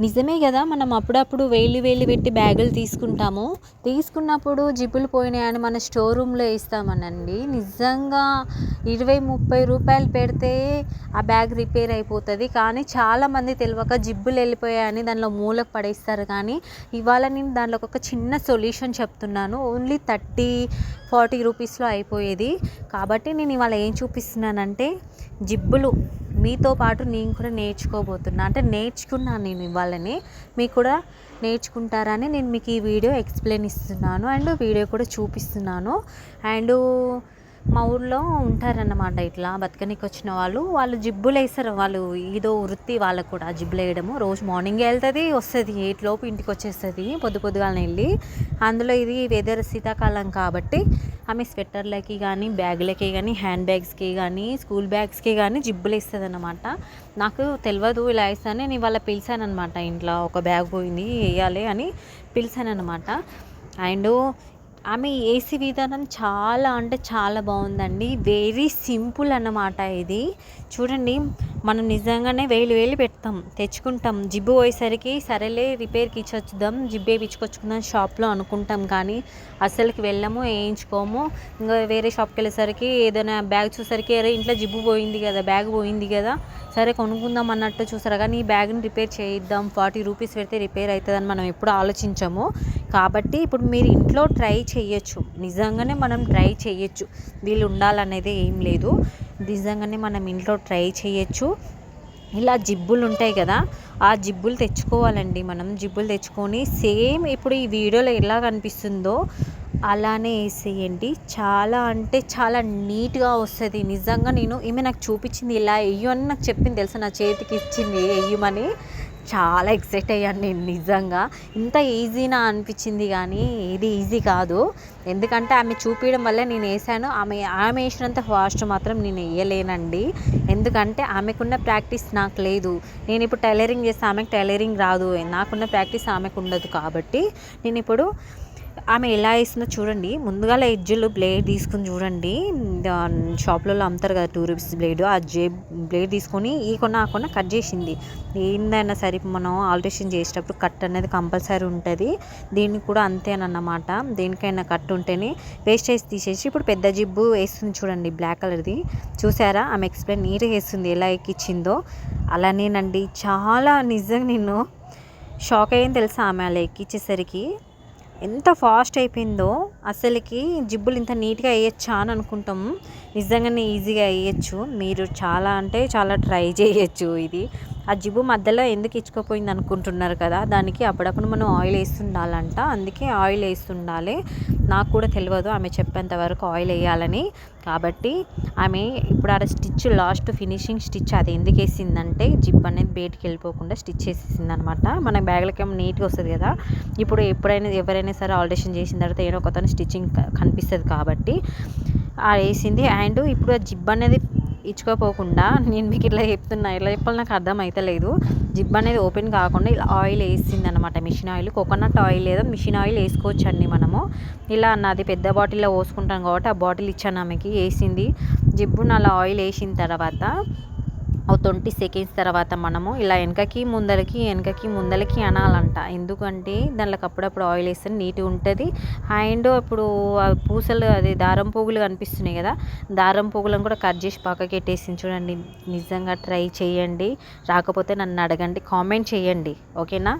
నిజమే కదా మనం అప్పుడప్పుడు వేలు వేలు పెట్టి బ్యాగులు తీసుకుంటాము. తీసుకున్నప్పుడు జిప్పులు పోయినాయని మన స్టోర్ రూమ్లో వేస్తామనండి నిజంగా ఇరవై ముప్పై రూపాయలు పెడితే ఆ బ్యాగ్ రిపేర్ అయిపోతుంది. కానీ చాలామంది తెలియక జిబ్బులు వెళ్ళిపోయాయని దానిలో మూలకు పడేస్తారు. కానీ ఇవాళ నేను దానిలో ఒక చిన్న సొల్యూషన్ చెప్తున్నాను. ఓన్లీ థర్టీ ఫార్టీ రూపీస్లో అయిపోయేది. కాబట్టి నేను ఇవాళ ఏం చూపిస్తున్నానంటే జిబ్బులు మీతో పాటు నేను కూడా నేర్చుకోబోతున్నా. అంటే నేర్చుకున్నాను నేను ఇవ్వాలని. మీకు కూడా నేర్చుకుంటారని నేను మీకు ఈ వీడియో ఎక్స్ప్లెయిన్ ఇస్తున్నాను. అండ్ వీడియో కూడా చూపిస్తున్నాను. అండ్ మా ఊర్లో ఉంటారన్నమాట ఇట్లా బతకనికి వచ్చిన వాళ్ళు. వాళ్ళు జిబ్బులు వేస్తారు వాళ్ళు ఏదో వృత్తి వాళ్ళకు కూడా జిబ్బులు వేయడము రోజు మార్నింగ్ వెళ్తుంది వస్తుంది. ఎయిట్లోపు ఇంటికి వచ్చేస్తుంది పొద్దు పొద్దుగానే వెళ్ళి. అందులో ఇది వెదర్ శీతాకాలం కాబట్టి ఆమె స్వెటర్లకి కానీ బ్యాగులకి కానీ హ్యాండ్ బ్యాగ్స్కి కానీ స్కూల్ బ్యాగ్స్కి కానీ జిబ్బులు వేస్తుంది అనమాట నాకు తెలియదు ఇలా వేస్తాను నేను ఇవాళ పిలిచాను అనమాట ఇంట్లో ఒక బ్యాగ్ పోయింది వేయాలి అని పిలిచాను అనమాట అండ్ ఆమె ఏసీ విధానం చాలా అంటే చాలా బాగుందండి. వెరీ సింపుల్ అన్నమాట ఇది. చూడండి మనం నిజంగానే వేలు వేలు పెడతాం తెచ్చుకుంటాం. జిబ్బు పోయేసరికి సరేలే రిపేర్కి ఇచ్చొచ్చుదాం జిబ్బు వేయించుకొచ్చుకుందాం షాప్లో అనుకుంటాం కానీ అసలుకి వెళ్ళము వేయించుకోము. ఇంకా వేరే షాప్కి వెళ్ళేసరికి ఏదైనా బ్యాగ్ చూసరికి అరే ఇంట్లో జిబ్బు పోయింది కదా బ్యాగ్ పోయింది కదా సరే కొనుక్కుందాం అన్నట్టు చూసారు? కానీ ఈ బ్యాగ్ని రిపేర్ చేయిద్దాం ఫార్టీ రూపీస్ పెడితే రిపేర్ అవుతుందని మనం ఎప్పుడు ఆలోచించము. కాబట్టి ఇప్పుడు మీరు ఇంట్లో ట్రై చేయొచ్చు. నిజంగానే మనం ట్రై చేయొచ్చు. వీళ్ళు ఉండాలనేది ఏం లేదు. నిజంగానే మనం ఇంట్లో ట్రై చేయొచ్చు. ఇలా జిబ్బులు ఉంటాయి కదా ఆ జిబ్బులు తెచ్చుకోవాలండి మనం. జిబ్బులు తెచ్చుకొని సేమ్ ఇప్పుడు ఈ వీడియోలో ఎలా కనిపిస్తుందో అలానే వేసేయండి. చాలా అంటే చాలా నీట్గా వస్తుంది. నిజంగా నేను ఈమె నాకు చూపించింది ఇలా వెయ్యు అని నాకు చెప్పింది తెలుసా? నా చేతికి ఇచ్చింది వెయ్యమని చాలా ఎక్సైట్ అయ్యాను నేను నిజంగా. ఇంత ఈజీనా అనిపించింది కానీ ఇది ఈజీ కాదు. ఎందుకంటే ఆమె చూపించడం వల్ల నేను వేసాను ఆమె ఆమె వేసినంత ఫాస్ట్ మాత్రం నేను వేయలేనండి. ఎందుకంటే ఆమెకున్న ప్రాక్టీస్ నాకు లేదు. నేను ఇప్పుడు టైలరింగ్ చేస్తే ఆమెకు టైలరింగ్ రాదు. నాకున్న ప్రాక్టీస్ ఆమెకు ఉండదు కాబట్టి నేను ఇప్పుడు ఆమె ఎలా వేస్తుందో చూడండి. ముందుగా ఎడ్జ్లో బ్లేడ్ తీసుకుని చూడండి. షాప్లలో అమ్ముతారు కదా టూ రూపీస్ బ్లేడ్ ఆ జే బ్లేడ్ తీసుకొని ఈ కొన్న ఆ కొన్న కట్ చేసింది. ఏందైనా సరే మనం ఆల్టరేషన్ చేసేటప్పుడు కట్ అనేది కంపల్సరీ ఉంటుంది. దీనికి కూడా అంతేనన్నమాట దేనికైనా కట్ ఉంటేనే వేస్టేజ్ తీసేసి ఇప్పుడు పెద్ద జిబ్బు వేస్తుంది చూడండి బ్లాక్ కలర్ది చూసారా? ఆమె ఎక్స్ప్లెయిన్ నీట్గా వేస్తుంది ఎలా ఎక్కించిందో అలానేనండి. చాలా నిజంగా నేను షాక్ అయ్యింది తెలుసా ఆమె అలా ఎక్కించేసరికి ఎంత ఫాస్ట్ అయిపోయిందో అసలుకి జిబ్బులు ఇంత నీట్గా వేయచ్చా అని అనుకుంటాం. నిజంగానే ఈజీగా వేయచ్చు. మీరు చాలా అంటే చాలా ట్రై చేయొచ్చు ఇది. ఆ జిబ్బు మధ్యలో ఎందుకు ఇచ్చుకోపోయింది అనుకుంటున్నారు కదా దానికి అప్పుడప్పుడు మనం ఆయిల్ వేస్తుండాలంట. అందుకే ఆయిల్ వేస్తుండాలి. నాకు కూడా తెలియదు ఆమె చెప్పేంత వరకు ఆయిల్ వేయాలని. కాబట్టి ఆమె ఇప్పుడు ఆడ స్టిచ్ లాస్ట్ ఫినిషింగ్ స్టిచ్ అది ఎందుకు వేసిందంటే జిప్ అనేది బయటికి వెళ్ళిపోకుండా స్టిచ్ వేసేసింది అనమాట మన బ్యాగ్లకి నీట్గా వస్తుంది కదా. ఇప్పుడు ఎప్పుడైనా ఎవరైనా సరే ఆల్టరేషన్ చేసిన తర్వాత ఏదో కొత్త స్టిచ్చింగ్ కనిపిస్తుంది కాబట్టి వేసింది. అండ్ ఇప్పుడు ఆ జిబ్ అనేది ఇచ్చుకోపోకుండా నేను మీకు ఇట్లా చెప్తున్నా ఇట్లా చెప్పాలి నాకు అర్థం అవుతలేదు జిబ్ అనేది ఓపెన్ కాకుండా ఇలా ఆయిల్ వేసింది అనమాట మిషన్ ఆయిల్. కోకోనట్ ఆయిల్ లేదా మిషన్ ఆయిల్ వేసుకోవచ్చు అండి మనము. ఇలా నాది పెద్ద బాటిల్లో పోసుకుంటాం కాబట్టి ఆ బాటిల్ ఇచ్చాను ఆమెకి వేసింది. జిబ్బును అలా ఆయిల్ వేసిన తర్వాత ఓ ట్వంటీ సెకండ్స్ తర్వాత మనము ఇలా వెనకకి ముందరకి వెనకకి ముందరకి అనాలంట. ఎందుకంటే దాంట్లోకి అప్పుడప్పుడు ఆయిల్ వేస్తే నీట్గా ఉంటుంది. అండ్ ఇప్పుడు పూసలు అది దారం పోగులు కనిపిస్తున్నాయి కదా దారం పోగులను కూడా కట్ చేసి పక్కకి చూడండి. నిజంగా ట్రై చేయండి. రాకపోతే నన్ను అడగండి కామెంట్ చేయండి. ఓకేనా